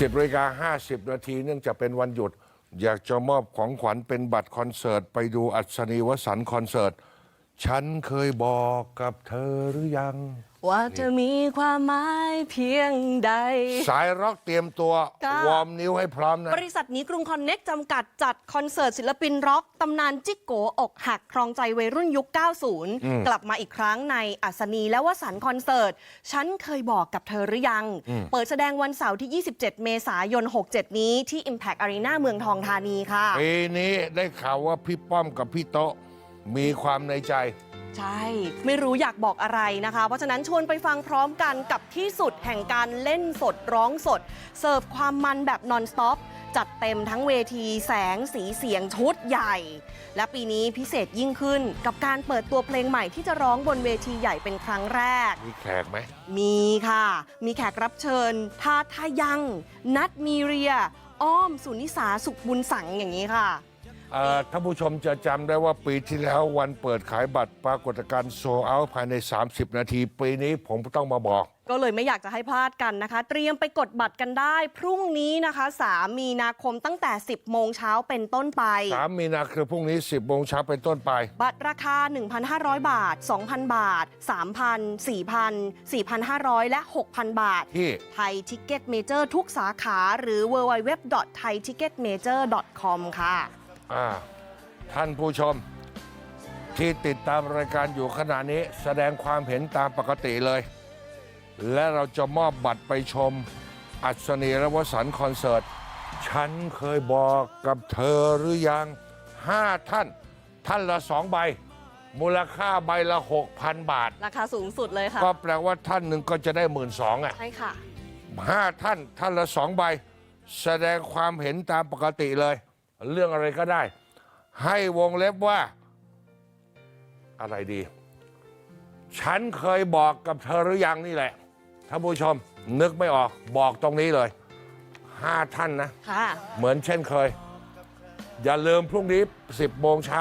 สิบนาฬิกา50นาทีเนื่องจากเป็นวันหยุด อยากจะมอบของขวัญเป็นบัตรคอนเสิร์ต ไปดูอัศนีวสันต์คอนเสิร์ต ฉันเคยบอกกับเธอหรือยัง ว่าจะมีความหมายเพียงใด สายร็อกเตรียมตัวค่ะวอร์มนิ้วให้พร้อมนะ บริษัทนี้กรุงคอนเน็กจำกัดจัดคอนเสิร์ตศิลปินร็อกตำนานจิกโกอกหักครองใจวัยรุ่นยุค 90 กลับมาอีกครั้งในอัศนีและวสันต์คอนเสิร์ต ฉันเคยบอกกับเธอหรือยัง เปิดแสดงวันเสาร์ที่ 27 เมษายน 67 นี้ที่ Impact Arena เมืองทองธานีค่ะ ปีนี้ได้ข่าวว่าพี่ป้อมกับพี่โต๊ะ มีความในใจ ใช่ ไม่รู้อยากบอกอะไรนะคะ เพราะฉะนั้นชวนไปฟังพร้อมกันกับที่สุดแห่งการเล่นสดร้องสด เสิร์ฟความมันแบบนอนสต็อปจัดเต็มทั้งเวทีแสงสีเสียงชุดใหญ่ และปีนี้พิเศษยิ่งขึ้นกับการเปิดตัวเพลงใหม่ที่จะร้องบนเวทีใหญ่เป็นครั้งแรก มีแขกไหม มีค่ะ มีแขกรับเชิญทาทายัง นัดมีเรีย อ้อมสุนิสาสุขบุญสังอย่างนี้ค่ะ เอ่อท่านผู้ชมจะจำได้ว่าปีที่แล้ววันเปิดขายบัตรปรากฏการณ์โซเอาภายใน 30 นาที ปีนี้ผมต้องมาบอก ก็เลยไม่อยากจะให้พลาดกันนะคะ เตรียมไปกดบัตรกันได้ พรุ่งนี้นะคะ 3 มีนาคมตั้งแต่ 10 โมงเช้าเป็นต้นไป 3 มีนาคือพรุ่งนี้ 10 โมงเช้าเป็นต้นไป บัตรราคา 1,500 บาท 2,000 บาท 3,000 4,000 4,500 และ 6,000 บาท ที่ ไทยทิกเก็ตเมเจอร์ทุกสาขาหรือ www.thaiticketmajor.com ค่ะ อ่าท่านผู้ชม ที่ติดตามรายการอยู่ขณะนี้แสดงความเห็นตามปกติเลย และเราจะมอบบัตรไปชม อัศนีรวสันต์คอนเสิร์ต ฉันเคยบอกกับเธอหรือยังห้าท่าน ท่านละสองใบ มูลค่าใบละ6,000บาท ราคาสูงสุดเลยค่ะ ก็แปลว่าท่านหนึ่งก็จะได้หมื่นสองอะ ใช่ค่ะ ห้าท่านท่านละสองใบ แสดงความเห็นตามปกติเลย เรื่องอะไรก็ได้ ให้วงเล็บว่า อะไรดี ฉันเคยบอกกับเธอหรือยังนี่แหละท่านผู้ชมนึกไม่ออกบอกตรงนี้เลยห้าท่านนะ ค่ะ เหมือนเช่นเคย อย่าลืมพรุ่งนี้ 10โมงเช้า